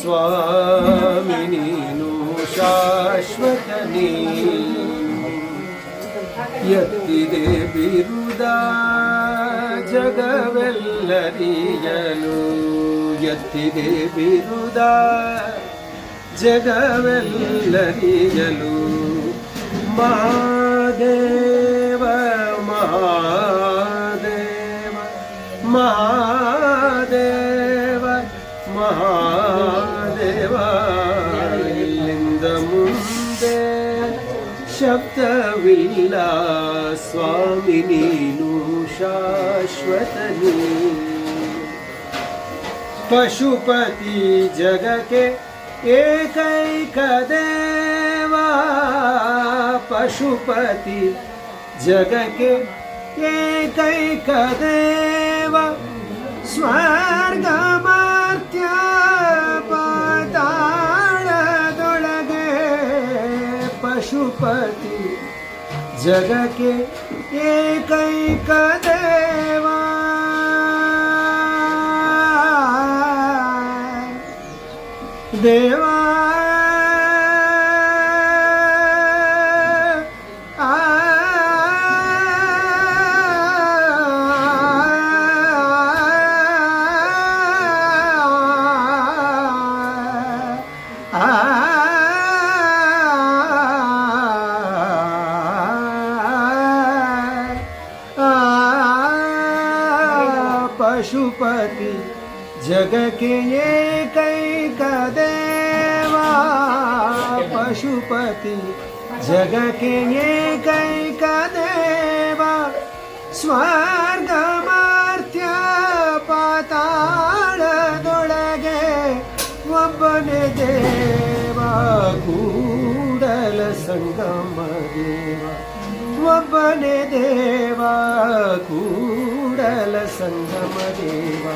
ಸ್ವಾಮಿ ನೀನು ಶಾಶ್ವತ ಎತ್ತಿದೆ ಬಿರುದ ಜಗವೆಲ್ಲರಿಯಲು. ಎತ್ತಿದೆ ಬಿರುದ ಜಗವೆಲ್ಲರಿಯಲು. ಮಹಾದೇವ ಮಹಾದೇವ ಮಹಾದೇವ, ಇಲ್ಲಿಂದ ಮುಂದೆ ಶಬ್ದವಿಲ್ಲ ಸ್ವಾಮಿ, ನೀನು ಶಾಶ್ವತ ಪಶುಪತಿ ಜಗಕ್ಕೆ ಏಕೈಕ ದೇವ, ಪಶುಪತಿ ಜಗಕ್ಕೆ ಏಕೈಕ ದೇವ. ಸ್ವರ್ಗ ಮಾರ್ತ್ಯ ಪಾತಾಳದೊಳಗೆ ಪಶುಪತಿ ಜಗಕ್ಕೆ ಏಕೈಕ ದೇವ ದೇವ ಪಶುಪತಿ ಜಗಕ್ಕೆ ಏಕೈಕ ದೇವ ಪಶುಪತಿ ಜಗಕ್ಕೆ ಏಕೈಕ ದೇವ ಸ್ವರ್ಗ ಮಾರ್ತ್ಯ ಸಂಗಮ ದೇವ ಒಬ್ಬನೇ ದೇವ ಕೂಡಲ ಸಂಗಮ ದೇವ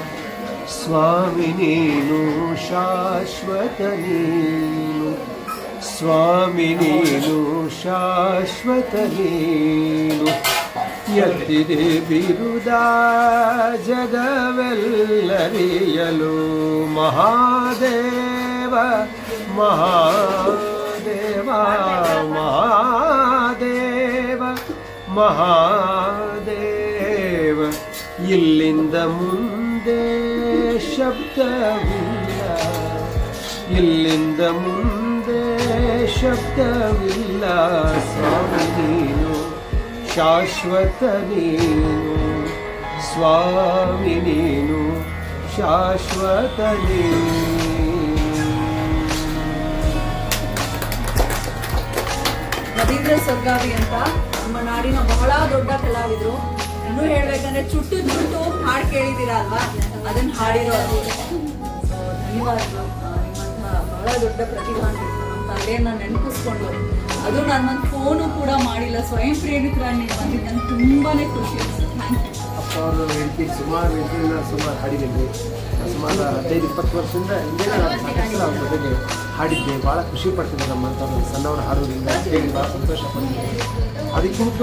ಸ್ವಾಮಿ ನೀನು ಶಾಶ್ವತ ನೀನು ಸ್ವಾಮಿ ನೀನು ಶಾಶ್ವತ ನೀನು ಎತ್ತಿದೆ ಬಿರುದ ಜಗವೆಲ್ಲರಿಯಲು ಮಹಾದೇವ ಮಹಾದೇವ ಮಹಾದೇವ ಮಹಾದೇವ, ಇಲ್ಲಿಂದ ಮುಂದೆ ಶಬ್ದವಿಲ್ಲ. ಇಲ್ಲಿಂದ ಮುಂದೆ ಶಬ್ದವಿಲ್ಲ. ಸ್ವಾಮಿ ನೀನು, ಶಾಶ್ವತ ನೀನು, ಸ್ವಾಮಿ ನೀನು, ಶಾಶ್ವತ ರವೀಂದ್ರ ಸರ್ಗಾವಿ ಅಂತ. ನಮ್ಮ ನಾಡಿನ ಬಹಳ ದೊಡ್ಡ ಕಲಾವಿದರು. ಇನ್ನು ಹೇಳ್ಬೇಕಂದ್ರೆ ಚುಟ್ಟು ಚುಟ್ಟು ಹಾಡು ಕೇಳಿದ್ದೀರಾ ಅಲ್ವಾ? ಅದನ್ನ ಹಾಡಿರೋದು So, ಧನ್ಯವಾದಗಳು. ಬಹಳ ದೊಡ್ಡ ಪ್ರತಿಭಾ ನಮ್ಮ ತಂದೆಯನ್ನ ನೆನಪಿಸ್ಕೊಂಡು. ಅದು ನಾನು ಫೋನು ಕೂಡ ಮಾಡಿಲ್ಲ. ಸ್ವಯಂ ಪ್ರೇರಿತರಾಗಿ ಬಂದಿದ್ದು. ನನಗೆ ತುಂಬಾನೇ ಖುಷಿ. ಅನಿಸ್ತು ಥ್ಯಾಂಕ್ ಯು ಅವರು ಹೆಂಡತಿ ಸುಮಾರು ಇದರಿಂದ ಸುಮಾರು ಹಾಡಿದ್ದೀನಿ ಸುಮಾರು ಹದಿನೈದು, ಇಪ್ಪತ್ತು ವರ್ಷದಿಂದ ಹಿಂದೆ ಸಾಕಷ್ಟು ಅವ್ರ ಜೊತೆಗೆ ಹಾಡಿದ್ದೆ. ಭಾಳ ಖುಷಿ ಪಡ್ತಿದ್ದೆ ನಮ್ಮಂಥ ಒಂದು ಸಣ್ಣವರ ಹಾಡೋದ್ರಿಂದ ಕೇಳಿ ಭಾಳ ಸಂತೋಷ ಪಡ್ತಿದ್ದೆ. ಅದಕ್ಕಿಂತ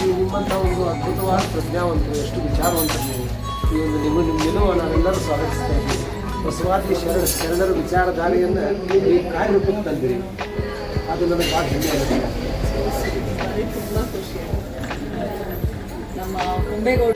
ನೀವು ನಿಮ್ಮಂಥ ಒಂದು ಅದ್ಭುತವಾದ ಪ್ರಜ್ಞಾವಂತರು, ಎಷ್ಟು ವಿಚಾರವಂತರು ನೀವು. ಈ ಒಂದು ನಿಮ್ಮ ನಿಮ್ಮ ನಿಲುವು ನಾವೆಲ್ಲರೂ ಸ್ವಾಗತಿಸ್ತಾ ಇದ್ದೀವಿ. ಬಸವಾದಿ ಶರಣ, ಶರಣರ ವಿಚಾರಧಾರೆಯನ್ನು ಈ ಕಾರ್ಯರೂಪಕ್ಕೆ ತಂದಿರಿ. ಅದು ನನಗೆ ಭಾಳ ಹೆಮ್ಮೆ ಆಗುತ್ತೆ. ನಮ್ಮ ಕುಂಬೇಗೌಡ